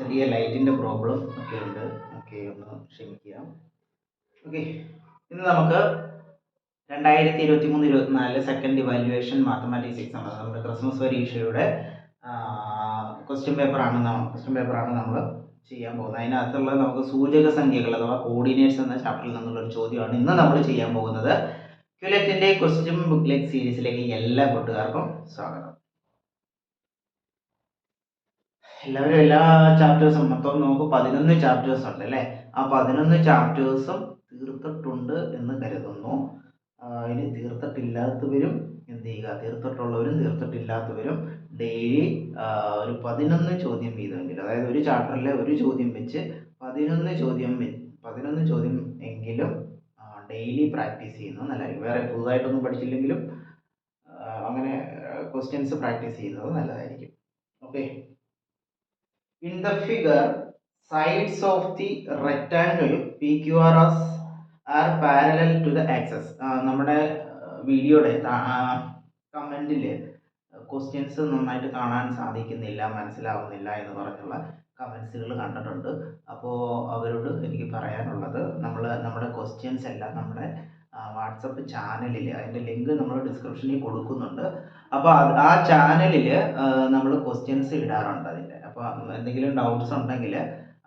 ചെറിയ ലൈറ്റിന്റെ പ്രോബ്ലം ഒക്കെ ഉണ്ട്. ഓക്കെ ഒന്ന് ക്ഷമിക്കുക ഓക്കെ ഇന്ന് നമുക്ക് രണ്ടായിരത്തി ഇരുപത്തി മൂന്ന് ഇരുപത്തിനാലിലെ സെക്കൻഡ് ഇവാലുവേഷൻ മാത്തമാറ്റിക്സ് എക്സാം നമ്മുടെ ക്രിസ്മസ് പരീക്ഷയുടെ ക്വസ്റ്റ്യൻ പേപ്പറാണ് ക്വസ്റ്റ്യൻ പേപ്പറാണ് നമ്മൾ ചെയ്യാൻ പോകുന്നത്. അതിനകത്തുള്ള നമുക്ക് സൂചക സംഖ്യകൾ അഥവാ കോർഡിനേറ്റ്സ് എന്ന ചാപ്റ്ററിൽ നിന്നുള്ള ഒരു ചോദ്യമാണ് ഇന്ന് നമ്മൾ ചെയ്യാൻ പോകുന്നത്. ക്യുലറ്റിന്റെ ക്വസ്റ്റ്യൻ ബുക്ക്ലെറ്റ് സീരീസിലേക്ക് എല്ലാ കൂട്ടുകാർക്കും സ്വാഗതം. എല്ലാവരും എല്ലാ ചാപ്റ്റേഴ്സും മൊത്തം നമുക്ക് പതിനൊന്ന് ചാപ്റ്റേഴ്സ് ഉണ്ട് അല്ലേ? ആ പതിനൊന്ന് ചാപ്റ്റേഴ്സും തീർത്തിട്ടുണ്ട് എന്ന് കരുതുന്നു. ഇനി തീർത്തിട്ടില്ലാത്തവരും എന്ത് ചെയ്യുക? തീർത്തിട്ടുള്ളവരും തീർത്തിട്ടില്ലാത്തവരും ഡെയിലി ഒരു പതിനൊന്ന് ചോദ്യം വീതമെങ്കിലും അതായത് ഒരു ചാപ്റ്ററിലെ ഒരു ചോദ്യം വെച്ച് പതിനൊന്ന് ചോദ്യം പതിനൊന്ന് ചോദ്യം എങ്കിലും ഡെയിലി പ്രാക്ടീസ് ചെയ്യുന്നത് നല്ലതായിരിക്കും. വേറെ പുതുതായിട്ടൊന്നും പഠിച്ചില്ലെങ്കിലും അങ്ങനെ ക്വസ്റ്റ്യൻസ് പ്രാക്ടീസ് ചെയ്യുന്നത് നല്ലതായിരിക്കും. Okay in the figure sides of the rectangle pqrs are parallel to the axis. നമ്മുടെ വീഡിയോയുടെ കമന്റിൽ ക്വസ്റ്റ്യൻസ് നന്നായിട്ട് കാണാൻ സാധിക്കുന്നില്ല മനസ്സിലാവുന്നില്ല എന്ന് പറഞ്ഞുള്ള കമൻസുകൾ കണ്ടിട്ടുണ്ട്. അപ്പോൾ അവരോട് എനിക്ക് പറയാനുള്ളത് നമ്മൾ നമ്മുടെ ക്വസ്റ്റ്യൻസ് എല്ലാം നമ്മുടെ വാട്സപ്പ് ചാനലിൽ അതിന്റെ ലിങ്ക് നമ്മൾ ഡിസ്ക്രിപ്ഷനിൽ കൊടുക്കുന്നുണ്ട്. അപ്പോൾ ആ ചാനലിൽ നമ്മൾ ക്വസ്റ്റ്യൻസ് ഇടാറുണ്ട് അതിന്റെ അപ്പോൾ എന്തെങ്കിലും ഡൗട്ട്സ് ഉണ്ടെങ്കിൽ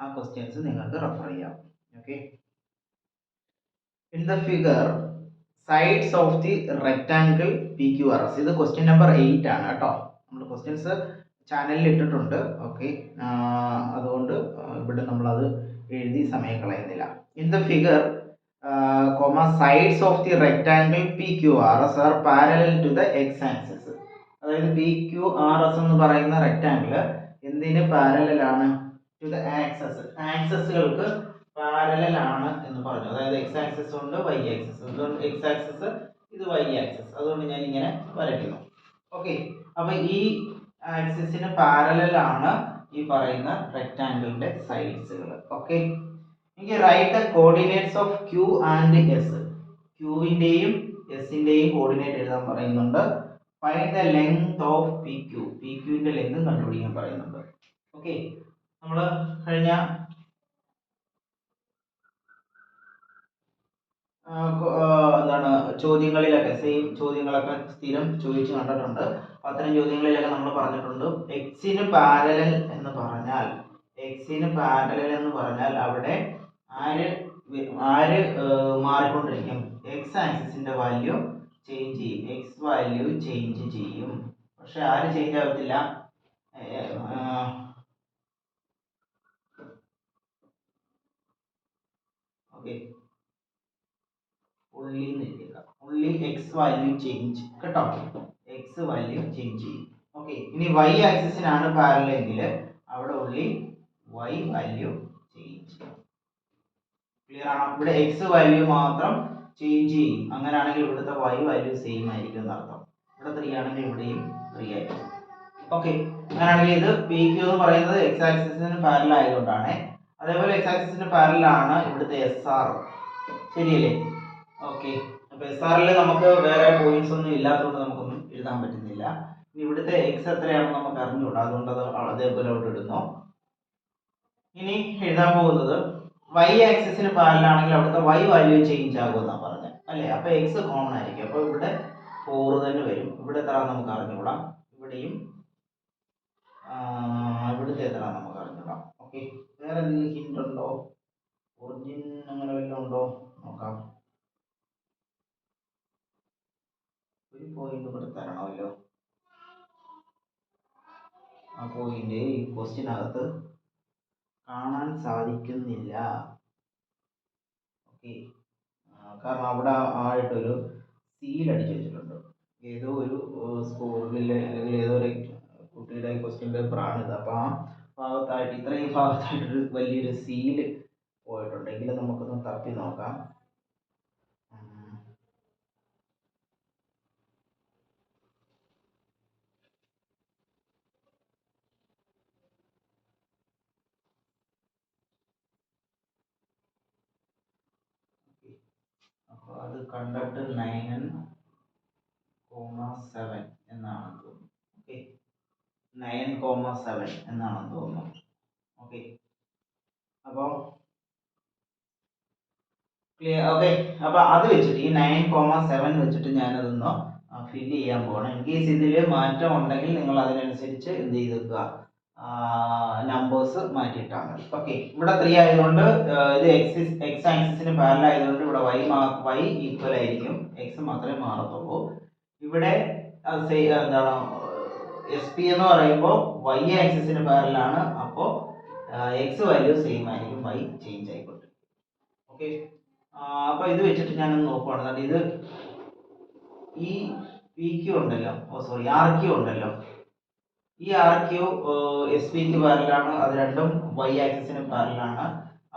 ആ ക്വസ്റ്റ്യൻസ് നിങ്ങൾക്ക് റെഫർ ചെയ്യാം. Okay in the figure sides of the rectangle P Q R S ഇത് ക്വസ്റ്റ്യൻ നമ്പർ എയ്റ്റ് ആണ് കേട്ടോ. നമ്മൾ ക്വസ്റ്റ്യൻസ് ചാനലിൽ ഇട്ടിട്ടുണ്ട്. ഓക്കെ അതുകൊണ്ട് ഇവിടെ നമ്മളത് എഴുതി സമയം കളയുന്നില്ല. In the figure comma sides of the rectangle P Q R S are parallel to the x axis അതായത് പി ക്യു ആർ എസ് എന്ന് പറയുന്ന റെക്ടാങ്കിൾ എന്തിന് പാരലൽ ആണ് ടു ദ ആക്സസ് ആക്സസുകൾക്ക് പാരലൽ ആണ് എന്ന് പറഞ്ഞു. അതായത് എക്സ് ആക്സസ് ഉണ്ട് വൈ ആക്സസ് അതുകൊണ്ട് എക്സ് ആക്സസ് ഇത് വൈ ആക്സസ് അതുകൊണ്ട് ഞാൻ ഇങ്ങനെ വരയ്ക്കുന്നു. ഓക്കെ അപ്പോൾ ഈ ആക്സിസിന് പാരലൽ ആണ് ഈ പറയുന്ന റെക്ടാങ്കിളിന്റെ സൈഡ്സുകൾ ഓക്കെ എനിക്ക് write the coordinates of Q and S ക്യൂവിന്റെയും എസിന്റെയും കോർഡിനേറ്റ് എഴുതാൻ പറയുന്നുണ്ട്. Find the length of P Q P ക്യൂവിന്റെ length കണ്ടുപിടിക്കാൻ പറയുന്നുണ്ട്. ഓക്കെ നമ്മൾ കഴിഞ്ഞ എന്താണ് ചോദ്യങ്ങളിലൊക്കെ സെയിം ചോദ്യങ്ങളൊക്കെ സ്ഥിരം ചോദിച്ചു കണ്ടിട്ടുണ്ട്. അത്തരം ചോദ്യങ്ങളിലൊക്കെ നമ്മൾ പറഞ്ഞിട്ടുണ്ട്. എക്സിന് പാരലൽ എന്ന് പറഞ്ഞാൽ എക്സിന് പാരലൽ എന്ന് പറഞ്ഞാൽ അവിടെ ആര് ആര് മാറിക്കൊണ്ടിരിക്കും? എക്സ് ആക്സിസിന്റെ വാല്യൂ ചേഞ്ച് ചെയ്യും. എക്സ് വാല്യൂ ചേഞ്ച് ചെയ്യും. പക്ഷെ ആര് ചേഞ്ച് ആവത്തില്ല. ഓക്കെ ഉള്ളി എഴുതിയേക്കാം ഉള്ളി എക്സ് വാല്യൂ ചേഞ്ച് കേട്ടോ? എക്സ് വാല്യൂ ചേഞ്ച് ചെയ്യും. ഓക്കെ ഇനി വൈ ആക്സിസിനാണ് പാരലെങ്കിൽ അവിടെ ഉള്ളി വൈ വാല്യൂ ചേഞ്ച് ക്ലിയർ ആണോ? ഇവിടെ എക്സ് വാല്യൂ മാത്രം ചേഞ്ച് ചെയ്യും. അങ്ങനെയാണെങ്കിൽ ഇവിടുത്തെ വൈ വാല്യൂ സെയിം ആയിരിക്കും എന്നർത്ഥം. ഇവിടെ ത്രീ ആണെങ്കിൽ ഇവിടെയും ത്രീ ആയിരിക്കും. ഓക്കെ അങ്ങനെയാണെങ്കിൽ ഇത് പി ക്യൂ എന്ന് പറയുന്നത് എക്സ് ആക്സിസിന് പാരൽ ആയതുകൊണ്ടാണ്. അതേപോലെ എക്സ് ആക്സിസിന് പാരലാണ് ഇവിടുത്തെ എസ് ആർ ശരിയല്ലേ? ഓക്കെ അപ്പൊ എസ് ആറിൽ നമുക്ക് വേറെ പോയിന്റ്സ് ഒന്നും ഇല്ലാത്തതുകൊണ്ട് നമുക്കൊന്നും എഴുതാൻ പറ്റുന്നില്ല. ഇനി ഇവിടുത്തെ എക്സ് എത്രയാണെന്ന് നമുക്ക് അറിഞ്ഞുകൂടാ അതുകൊണ്ട് അത് അതേപോലെ അവിടെ ഇടുന്നു. ഇനി എഴുതാൻ പോകുന്നത് വൈ ആക്സിസിന് പാരലാണെങ്കിൽ അവിടുത്തെ വൈ വാല്യൂ ചേഞ്ച് ആകുമെന്നാണ് പറഞ്ഞത് അല്ലേ? അപ്പൊ എക്സ് കോമൺ ആയിരിക്കും. അപ്പൊ ഇവിടെ ഫോർ തന്നെ വരും. ഇവിടെ എത്ര നമുക്ക് അറിഞ്ഞുകൂടാം? ഇവിടെയും ഇവിടുത്തെ എത്ര നമുക്ക് അറിഞ്ഞുകൂടാം. ഓക്കെ വേറെ എന്തെങ്കിലും ഹിന്റ് ഉണ്ടോ? ഒറിജിൻ അങ്ങനെ വല്ലതും ഉണ്ടോ? നോക്കാം. ഒരു പോയിന്റ് ഇവിടെ തരണമല്ലോ. ആ പോയിന്റ് ഈ ക്വസ്റ്റ്യനകത്ത് കാണാൻ സാധിക്കുന്നില്ല. ഓക്കെ. കാരണം അവിടെ ആയിട്ടൊരു സീൽ അടിച്ചു വെച്ചിട്ടുണ്ട്. ഏതോ ഒരു സ്കൂളിലെ അല്ലെങ്കിൽ ഏതോ ഒരു കുട്ടിയുടെ ക്വസ്റ്റ്യൻ പേപ്പറാണിത് അപ്പോൾ ആ ഭാഗത്തായിട്ട് ഇത്രയും ഭാഗത്തായിട്ടൊരു വലിയൊരു സീൽ പോയിട്ടുണ്ടെങ്കിൽ നമുക്കൊന്ന് തപ്പി നോക്കാം ഉം. അപ്പോൾ അത് കണ്ടക്ടർ നയൻ കോമ സെവൻ എന്നാണെന്ന് തോന്നുന്നു ഓക്കെ നയൻ കോമ സെവൻ എന്നാണെന്ന് തോന്നുന്നു ഓക്കെ അപ്പോൾ ക്ലിയർ ഓക്കെ അപ്പോൾ അത് വെച്ചിട്ട് ഈ നയൻ കോമ സെവൻ വെച്ചിട്ട് ഞാനതൊന്ന് ഫില്ല് ചെയ്യാൻ പോകണം ഇൻ കേസ് ഇതിൽ മാറ്റം ഉണ്ടെങ്കിൽ നിങ്ങൾ അതിനനുസരിച്ച് എന്ത് ചെയ്തേക്കുക? നമ്പേഴ്സ് മാറ്റിയിട്ടാൽ മതി ഓക്കെ ഇവിടെ ത്രീ ആയതുകൊണ്ട് ഇത് എക്സ് എക്സ് ആക്സിസിന് പാരൽ ആയതുകൊണ്ട് ഇവിടെ വൈ വൈ ഈക്വൽ ആയിരിക്കും. എക്സ് മാത്രമേ മാറത്തുള്ളൂ. ഇവിടെ എന്താണ് എസ് പി എന്ന് പറയുമ്പോൾ വൈ ആക്സിസിന് പാരലാണ് അപ്പോൾ എക്സ് വാല്യൂ സെയിം ആയിരിക്കും. വൈ ചേഞ്ച് ആയിക്കോട്ടെ. ഓക്കെ അപ്പോൾ ഇത് വെച്ചിട്ട് ഞാൻ നോക്കുവാണ്. ഇത് ഈ പി ക്യു ഉണ്ടല്ലോ. ഓ സോറി ആർ ക്യു ഉണ്ടല്ലോ. ഈ ആർ ക്യു എസ് പിക്ക് പാരലാണ്. അത് രണ്ടും വൈ ആക്സിസിന് പാരലാണ്.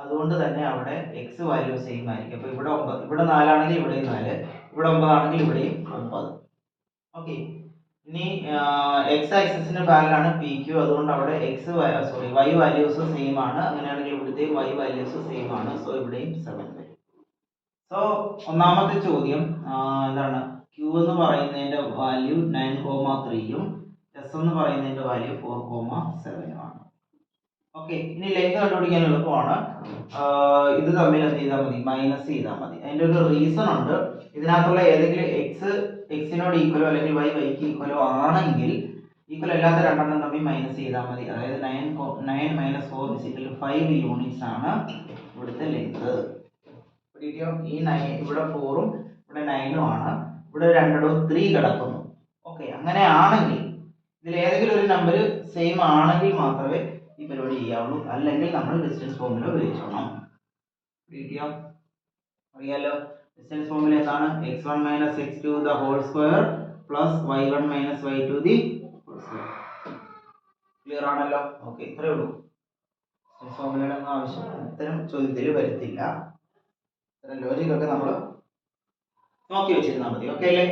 അതുകൊണ്ട് തന്നെ അവിടെ എക്സ് വാല്യൂ സെയിം ആയിരിക്കും. അപ്പോൾ ഇവിടെ ഒമ്പത് ഇവിടെ നാലാണെങ്കിൽ ഇവിടെയും നാല്. ഇവിടെ ഒമ്പതാണെങ്കിൽ ഇവിടെയും ഒമ്പത്. ഓക്കെ ഇനി എക്സ് ആക്സിസിന് പാരലാണ് പി ക്യു അതുകൊണ്ട് അവിടെ x sorry y values same ആണ്. അങ്ങനെയാണെങ്കിൽ ഇവിടുത്തെയും വൈ വാല്യൂസ് സെയിം ആണ്. സോ ഇവിടെയും സെവൻ വരും. സോ ഒന്നാമത്തെ ചോദ്യം എന്താണ്? ക്യൂ എന്ന് പറയുന്നതിന്റെ വാല്യൂ നയൻ കോമ ത്രീയും എസ് എന്ന് പറയുന്നതിന്റെ വാല്യൂ ഫോർ കോമ സെവനും ആണ്. ഓക്കെ ഇനി ലെങ്ത് കണ്ടുപിടിക്കാൻ എളുപ്പമാണ് ഇത് തമ്മിൽ എന്ത് ചെയ്താൽ മതി? മൈനസ് ചെയ്താൽ മതി. അതിന്റെ ഒരു റീസൺ ഉണ്ട്. ഇതിനകത്തുള്ള ഏതെങ്കിലും എക്സ് എക്സിനോട് ഈക്വലോ അല്ലെങ്കിൽ വൈ വൈക്ക് ഈക്വലോ ആണെങ്കിൽ ഈക്വൽ അല്ലാത്ത രണ്ടെണ്ണം തമ്മിൽ മൈനസ് ചെയ്താൽ മതി. അതായത് nine nine minus four physical five units ആണ് ഇവിടുത്തെ ലെങ്ത് ഈ നയൻ ഇവിടെ ഫോറും ഇവിടെ നയനും ആണ്. ഇവിടെ രണ്ടിടവും ത്രീ കിടക്കുന്നു. ഓക്കെ അങ്ങനെ ആണെങ്കിൽ ഇതിൽ ഏതെങ്കിലും ഒരു നമ്പർ സെയിം ആണെങ്കിൽ മാത്രമേ ഈ പരിപാടി ചെയ്യാവുള്ളൂ. അല്ലെങ്കിൽ നമ്മൾ ഡിസ്റ്റൻസ് ഫോർമുല ഉപയോഗിച്ചോണം കിട്ടിയോ? അറിയാലോ? ഡിസ്റ്റൻസ് ഫോർമുല എന്താണ് x one minus x two the whole square plus y one minus y two the whole square clear ആണല്ലോ? ഓക്കെ ഇത്രയേ ഉള്ളൂ. ഡിസ്റ്റൻസ് ഫോമിലയുടെ ഒന്നും ആവശ്യം. ഇത്തരം ചോദ്യത്തിൽ വരുത്തില്ല. ഇത്തരം ലോജിക്കൊക്കെ നമ്മൾ നോക്കി വെച്ചിരുന്നാൽ മതി. ഓക്കെ അല്ലേ?